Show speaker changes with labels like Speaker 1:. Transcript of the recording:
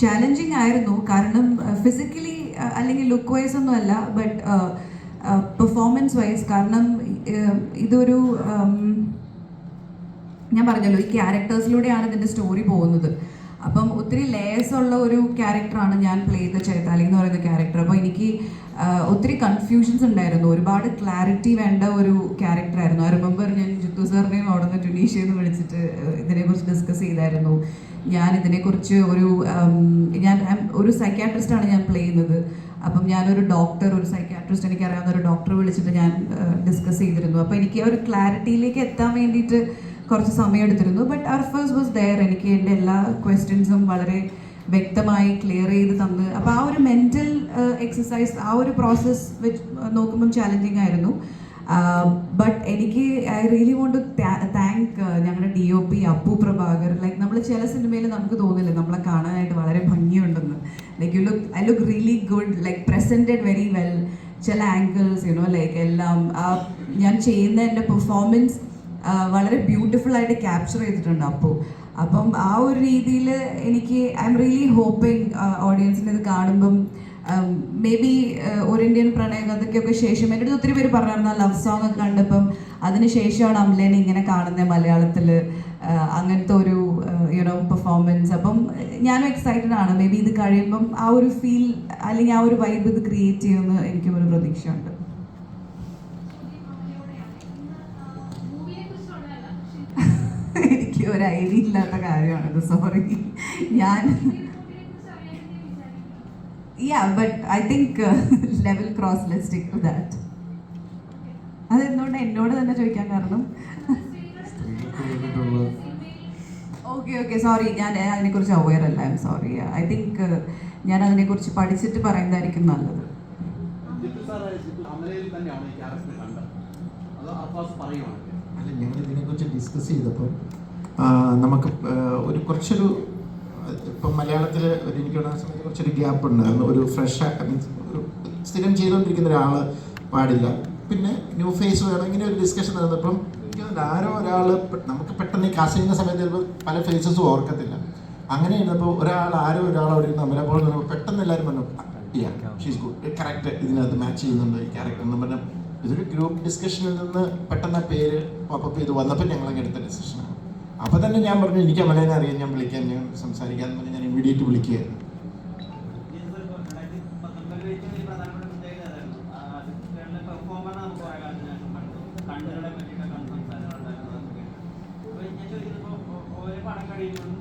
Speaker 1: Challenging ആയിരുന്നു. കാരണം physically അല്ലെങ്കിൽ ലുക്ക് വൈസ് ഒന്നും അല്ല ബട്ട് പെർഫോമൻസ് വൈസ് കാരണം ഇതൊരു ഞാൻ പറഞ്ഞല്ലോ ഈ ക്യാരക്ടേഴ്സിലൂടെയാണ് ഇതിന്റെ സ്റ്റോറി പോകുന്നത്. അപ്പം ഒത്തിരി ലേയേഴ്സ് ഉള്ള ഒരു ക്യാരക്ടറാണ് ഞാൻ പ്ലേ ചെയ്ത ചേതാലി എന്ന് പറയുന്ന ക്യാരക്ടർ അപ്പോൾ എനിക്ക് ആ, ഒത്തിരി കൺഫ്യൂഷൻസ് ഉണ്ടായിരുന്നു. ഒരുപാട് ക്ലാരിറ്റി വേണ്ട ഒരു ക്യാരക്ടറായിരുന്നു ഐ റിമെമ്പർ ഞാൻ ജിത്തു സാറിനെയും അവിടെ നിന്ന് ടുനീഷ്യയിൽ എന്ന് വിളിച്ചിട്ട് ആ, ഇതിനെക്കുറിച്ച് ഡിസ്കസ് ചെയ്തായിരുന്നു. ഞാൻ ഇതിനെക്കുറിച്ച് ഒരു ഞാൻ ഒരു സൈക്യാട്രിസ്റ്റാണ് ഞാൻ പ്ലേ ചെയ്യുന്നത്. അപ്പം ഞാനൊരു ഡോക്ടർ ഒരു സൈക്യാട്രിസ്റ്റ് എനിക്കറിയാവുന്ന ഒരു ഡോക്ടറെ വിളിച്ചിട്ട് ഞാൻ ഡിസ്കസ് ചെയ്തിരുന്നു. അപ്പോൾ എനിക്ക് ആ ഒരു ക്ലാരിറ്റിയിലേക്ക് എത്താൻ വേണ്ടിയിട്ട് കുറച്ച് സമയം എടുത്തിരുന്നു ബട്ട് അർഫേഴ്സ് വാസ് ദയർ എനിക്ക് എന്റെ എല്ലാ ക്വസ്റ്റ്യൻസും വളരെ വ്യക്തമായി ക്ലിയർ ചെയ്ത് തന്ന്. അപ്പോൾ ആ ഒരു മെന്റൽ എക്സസൈസ് ആ ഒരു പ്രോസസ്സ് വെച്ച് നോക്കുമ്പം ചാലഞ്ചിങ് ആയിരുന്നു. ബട്ട് എനിക്ക് ഐ റിയലി വോണ്ട് താങ്ക് ഞങ്ങളുടെ D O P Appu Prabhakar like നമ്മൾ ചില സിനിമയിൽ നമുക്ക് തോന്നില്ല. നമ്മളെ കാണാനായിട്ട് വളരെ ഭംഗിയുണ്ടെന്ന്. Like you look I look really good like presented very well ചില ആംഗിൾസ് യുനോ ലൈക്ക് എല്ലാം ഞാൻ ചെയ്യുന്ന എന്റെ പെർഫോമൻസ് വളരെ ബ്യൂട്ടിഫുൾ ആയിട്ട് ക്യാപ്ചർ ചെയ്തിട്ടുണ്ട് അപ്പോൾ അപ്പം ആ ഒരു രീതിയിൽ എനിക്ക് ഐ എം റിയലി ഹോപ്പിംഗ് ഓഡിയൻസിന് ഇത് കാണുമ്പം മേ ബി ഒരു ഇന്ത്യൻ പ്രണയകഥയ്ക്കൊക്കെ ശേഷം എന്റെ അടുത്ത് ഒത്തിരി പേര് പറഞ്ഞിരുന്ന ലവ് സോങ് ഒക്കെ കണ്ടപ്പം അതിന് ശേഷമാണ് അമ്ലേനെ ഇങ്ങനെ കാണുന്നത് മലയാളത്തിൽ അങ്ങനത്തെ ഒരു യുനോ പെർഫോമൻസ് അപ്പം ഞാനും എക്സൈറ്റഡ് ആണ്. മേ ബി ഇത് കഴിയുമ്പം ആ ഒരു ഫീൽ അല്ലെങ്കിൽ ആ ഒരു വൈബ് ഇത് ക്രിയേറ്റ് ചെയ്യുമെന്ന് എനിക്കും ഒരു പ്രതീക്ഷയുണ്ട്. എനിക്ക് ഒരു ഐഡിയ ഇല്ലാത്ത കാര്യമാണിത് സോറി ഞാൻ yeah but I think level cross realistic to that അതെന്തുകൊണ്ട് എന്നോട് തന്നെ ചോദിക്കാൻ കാരണം? ഓക്കെ ഓക്കെ സോറി ഞാൻ അതിനെക്കുറിച്ച് അവെയർ അല്ല. I am sorry I think ഞാൻ അതിനെക്കുറിച്ച് പഠിച്ചിട്ട് പറയുന്നതായിരിക്കും നല്ലത്.
Speaker 2: അത്
Speaker 3: അല്ല ഞങ്ങൾ ഇതിനെക്കുറിച്ച് ഡിസ്കസ് ചെയ്തപ്പോൾ നമുക്ക് ഒരു കുറച്ചൊരു ഇപ്പം മലയാളത്തിൽ ഒരു എനിക്ക് സമയത്ത് കുറച്ചൊരു ഗ്യാപ്പ് ഉണ്ട്. ഒരു ഫ്രഷ് മീൻസ് ഒരു സ്ഥിരം ചെയ്തുകൊണ്ടിരിക്കുന്ന ഒരാൾ പാടില്ല. പിന്നെ ന്യൂ ഫേസ് വേണം ഇങ്ങനെ ഒരു ഡിസ്കഷൻ നടന്നപ്പം ആരോ ഒരാൾ നമുക്ക് പെട്ടെന്ന് ഈ സമയത്ത് പല ഫേസസും ഓർക്കത്തില്ല. അങ്ങനെ ഇരുന്നപ്പോൾ ഒരാൾ ആരോ ഒരാൾ അവിടെ ഇരുന്ന് അമല പോലെ നിന്നപ്പോൾ പെട്ടെന്ന് എല്ലാവരും പറഞ്ഞു ഷീസ് ഗുഡ് കറക്റ്റ് ഇതിനകത്ത് മാച്ച് ചെയ്യുന്നുണ്ട് ഈ ക്യാരക്ടർ എന്ന് പറഞ്ഞാൽ ഇതൊരു ഗ്രൂപ്പ് ഡിസ്കഷനിൽ നിന്ന് പെട്ടെന്ന് പേര് പോപ്പപ്പ് ചെയ്ത് വന്നപ്പോൾ ഞങ്ങൾ അങ്ങ് എടുത്ത ഡിസിഷനാണ് അപ്പോൾ തന്നെ ഞാൻ പറഞ്ഞു എനിക്ക് അമലേനെ അറിയാം ഞാൻ വിളിക്കാൻ ഞാൻ സംസാരിക്കാൻ പറഞ്ഞ് ഞാൻ ഇമ്മീഡിയറ്റ് വിളിക്കുകയായിരുന്നു.
Speaker 4: പടം കഴിയുമ്പോൾ